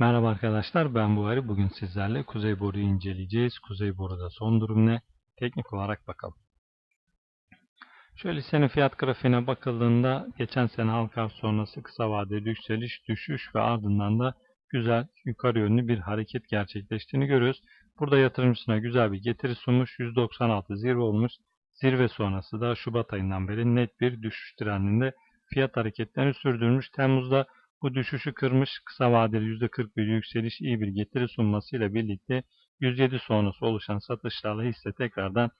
Merhaba arkadaşlar ben Buhari. Bugün sizlerle Kuzey Boru'yu inceleyeceğiz. Kuzey Boru'da son durum ne? Teknik olarak bakalım. Şöyle senin fiyat grafiğine bakıldığında geçen sene halka sonrası kısa vadeli yükseliş, düşüş ve ardından da güzel yukarı yönlü bir hareket gerçekleştiğini görüyoruz. Burada yatırımcısına güzel bir getiri sunmuş. 196 zirve olmuş. Zirve sonrası da Şubat ayından beri net bir düşüş trendinde fiyat hareketlerini sürdürmüş. Temmuz'da bu düşüşü kırmış. Kısa vadeli %40 bir yükseliş iyi bir getiri sunmasıyla birlikte 107 sonrası oluşan satışlarla hisse tekrardan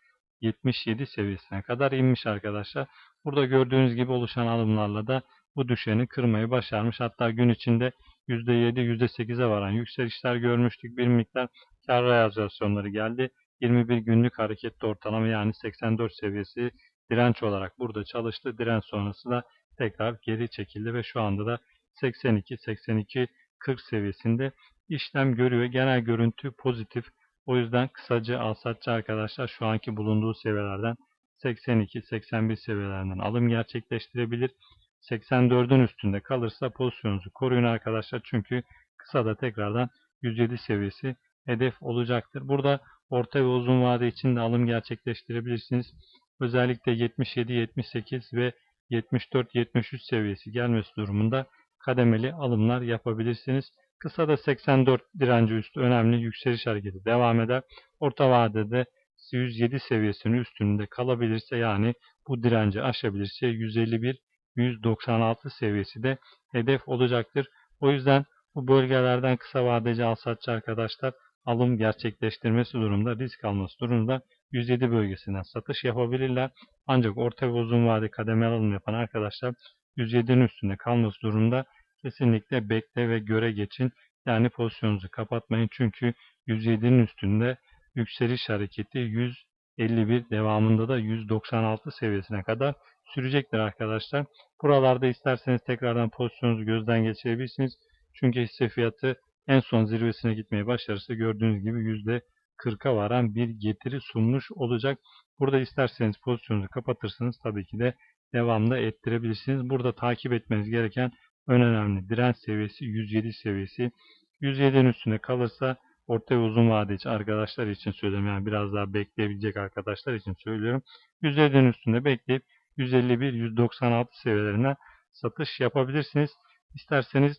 77 seviyesine kadar inmiş arkadaşlar. Burada gördüğünüz gibi oluşan alımlarla da bu düşeni kırmayı başarmış. Hatta gün içinde %7, %8'e varan yükselişler görmüştük. Bir miktar kar realizasyonları geldi. 21 günlük hareketli ortalama yani 84 seviyesi direnç olarak burada çalıştı. Direnç sonrası da tekrar geri çekildi ve şu anda da 82, 82, 40 seviyesinde işlem görüyor. Genel görüntü pozitif. O yüzden kısaca alsatçı arkadaşlar şu anki bulunduğu seviyelerden 82, 81 seviyelerinden alım gerçekleştirebilir. 84'ün üstünde kalırsa pozisyonunuzu koruyun arkadaşlar. Çünkü kısada tekrardan 107 seviyesi hedef olacaktır. Burada orta ve uzun vade için de alım gerçekleştirebilirsiniz. Özellikle 77, 78 ve 74-73 seviyesi gelmesi durumunda kademeli alımlar yapabilirsiniz. Kısa da 84 direnci üstü önemli yükseliş hareketi devam eder. Orta vadede 107 seviyesinin üstünde kalabilirse yani bu direnci aşabilirse 151 196 seviyesi de hedef olacaktır. O yüzden bu bölgelerden kısa vadeci alsatçı arkadaşlar alım gerçekleştirmesi durumunda risk alması durumunda 107 bölgesinden satış yapabilirler. Ancak orta ve uzun vade kademeli alım yapan arkadaşlar 107'nin üstünde kalması durumunda kesinlikle bekle ve göre geçin. Yani pozisyonunuzu kapatmayın. Çünkü 107'nin üstünde yükseliş hareketi 151 devamında da 196 seviyesine kadar sürecektir arkadaşlar. Buralarda isterseniz tekrardan pozisyonunuzu gözden geçirebilirsiniz. Çünkü hisse fiyatı en son zirvesine gitmeyi başarırsa gördüğünüz gibi %40'a varan bir getiri sunmuş olacak. Burada isterseniz pozisyonunuzu kapatırsınız. Tabii ki de devamda ettirebilirsiniz. Burada takip etmeniz gereken en önemli direnç seviyesi 107 seviyesi. 107'nin üstünde kalırsa orta ve uzun vadeci arkadaşlar için söylüyorum. Yani biraz daha bekleyebilecek arkadaşlar için söylüyorum. 107'nin üstünde bekleyip 151-196 seviyelerine satış yapabilirsiniz. İsterseniz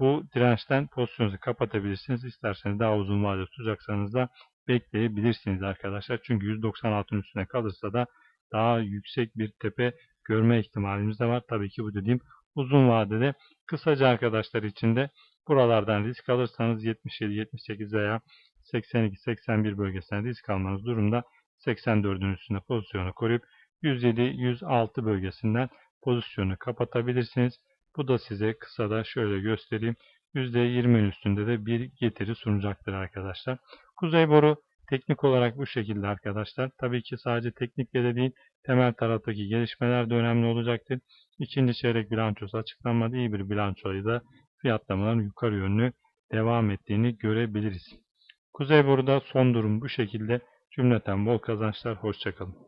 bu dirençten pozisyonunuzu kapatabilirsiniz. İsterseniz daha uzun vadede tutacaksanız da bekleyebilirsiniz arkadaşlar. Çünkü 196'ın üstüne kalırsa da daha yüksek bir tepe görme ihtimalimiz de var. Tabii ki bu dediğim uzun vadede kısaca arkadaşlar için de buralardan risk alırsanız 77, 78 veya 82, 81 bölgesinden risk almanız durumda 84'ün üstünde pozisyonu koruyup 107, 106 bölgesinden pozisyonu kapatabilirsiniz. Bu da size kısada şöyle göstereyim. %20'nin üstünde de bir getiri sunacaktır arkadaşlar. Kuzey boru teknik olarak bu şekilde arkadaşlar. Tabii ki sadece teknikle de değil temel taraftaki gelişmeler de önemli olacaktır. İkinci çeyrek bilançosu açıklanmadı. İyi bir bilançoyla fiyatlamaların yukarı yönlü devam ettiğini görebiliriz. Kuzey boruda son durum bu şekilde. Cümleten bol kazançlar. Hoşçakalın.